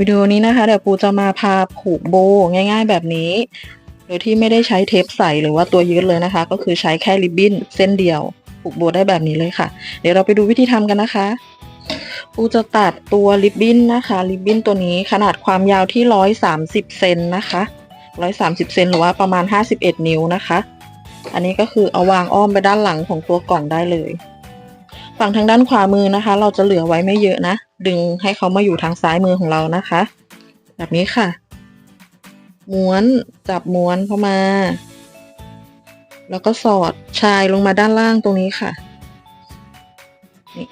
วิดีโอนี้นะคะเดี๋ยวปูจะมาพาผูกโบง่าย ๆ แบบนี้ โดยที่ไม่ได้ใช้เทปใสหรือว่าตัวยืดเลยนะคะ ก็คือใช้แค่ริบบิ้นเส้นเดียว ผูกโบได้แบบนี้เลยค่ะ เดี๋ยวเราไปดูวิธีทำกันนะคะปูจะตัดตัวริบบิ้นนะคะริบบิ้นตัวนี้ขนาดความยาวที่ร้อยสามสิบเซนนะคะร้อยสามสิบเซนหรือว่าประมาณห้าสิบเอ็ดนิ้วนะคะ อันนี้ก็คือเอาวางอ้อมไปด้านหลังของตัวกล่องได้เลย ฝั่งทางด้านขวามือนะคะ เราจะเหลือไว้ไม่เยอะนะ ดึงให้เขามาอยู่ทางซ้ายมือของเรานะคะ แบบนี้ค่ะ ม้วนจับม้วนเข้ามา แล้วก็สอดชายลงมาด้านล่างตรงนี้ค่ะนี่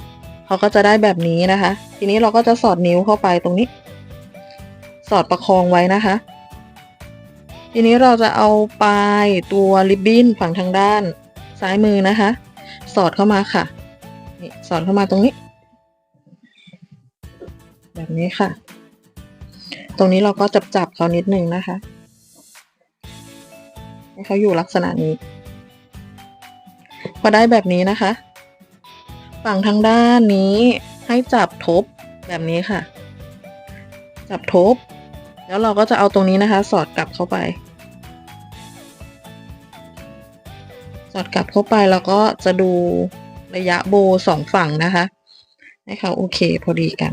เขาก็จะได้แบบนี้นะคะ ทีนี้เราก็จะสอดนิ้วเข้าไปตรงนี้ สอดประคองไว้นะคะ ทีนี้เราจะเอาปลายตัวริบบิ้นฝั่งทางด้านซ้ายมือนะคะ สอดเข้ามาค่ะ นี่สอดเข้ามาตรงนี้ แบบนี้ค่ะ ตรงนี้เราก็จับจับเขานิดนึงนะคะ ให้เขาอยู่ลักษณะนี้ พอได้แบบนี้นะคะ ฝั่งทางด้านนี้ให้จับทบแบบนี้ค่ะ จับทบ แล้วเราก็จะเอาตรงนี้นะคะ สอดกลับเข้าไป สอดกลับเข้าไปแล้วก็จะดู ระยะโบสองฝั่งนะคะ ให้เขาโอเคพอดีกัน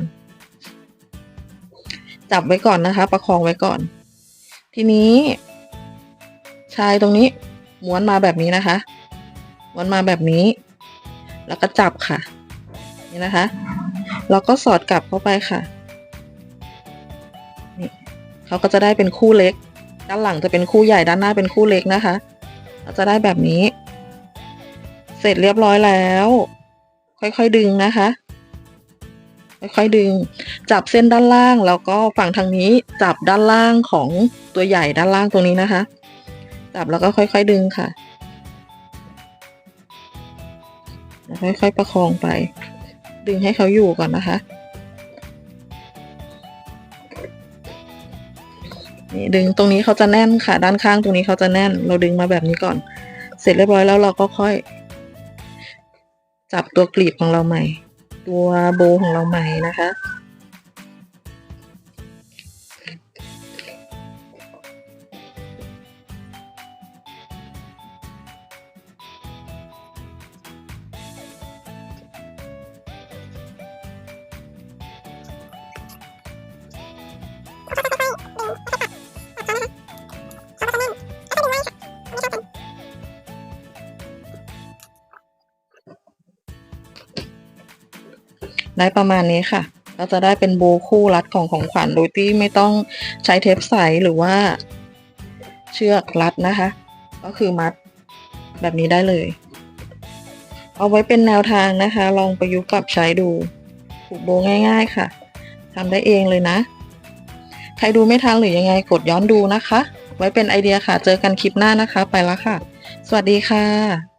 จับไว้ก่อนนะคะ ประคองไว้ก่อน ทีนี้ชายตรงนี้ม้วนมาแบบนี้นะคะ ม้วนมาแบบนี้ แล้วก็จับค่ะ นี่นะคะ แล้วก็สอดกลับเข้าไปค่ะนี่เขาก็จะได้เป็นคู่เล็ก ด้านหลังจะเป็นคู่ใหญ่ด้านหน้าเป็นคู่เล็กนะคะเราจะได้แบบนี้ เสร็จเรียบร้อยแล้ว ค่อยๆดึงนะคะ ค่อยๆดึง จับเส้นด้านล่างแล้วก็ฝั่งทางนี้จับด้านล่างของตัวใหญ่ด้านล่างตรงนี้นะคะ จับแล้วก็ค่อยๆดึงค่ะ ค่อยๆประคองไป ดึงให้เขาอยู่ก่อนนะคะนี่ดึงตรงนี้เขาจะแน่นค่ะ ด้านข้างตรงนี้เขาจะแน่น เราดึงมาแบบนี้ก่อน เสร็จเรียบร้อยแล้วเราก็ค่อย จับตัวกลีบของเราใหม่ ตัวโบของเราใหม่นะคะ ได้ประมาณนี้ค่ะก็จะได้เป็นโบคู่รัดของของขวัญโดยที่ไม่ต้องใช้เทปใสหรือว่าเชือกรัดนะคะ ก็คือมัดแบบนี้ได้เลย เอาไว้เป็นแนวทางนะคะ ลองประยุกต์ปรับใช้ดูผูกโบง่ายๆค่ะทำได้เองเลยนะ ใครดูไม่ทันหรือยังไงกดย้อนดูนะคะ ไว้เป็นไอเดียค่ะ เจอกันคลิปหน้านะคะ ไปแล้วค่ะ สวัสดีค่ะ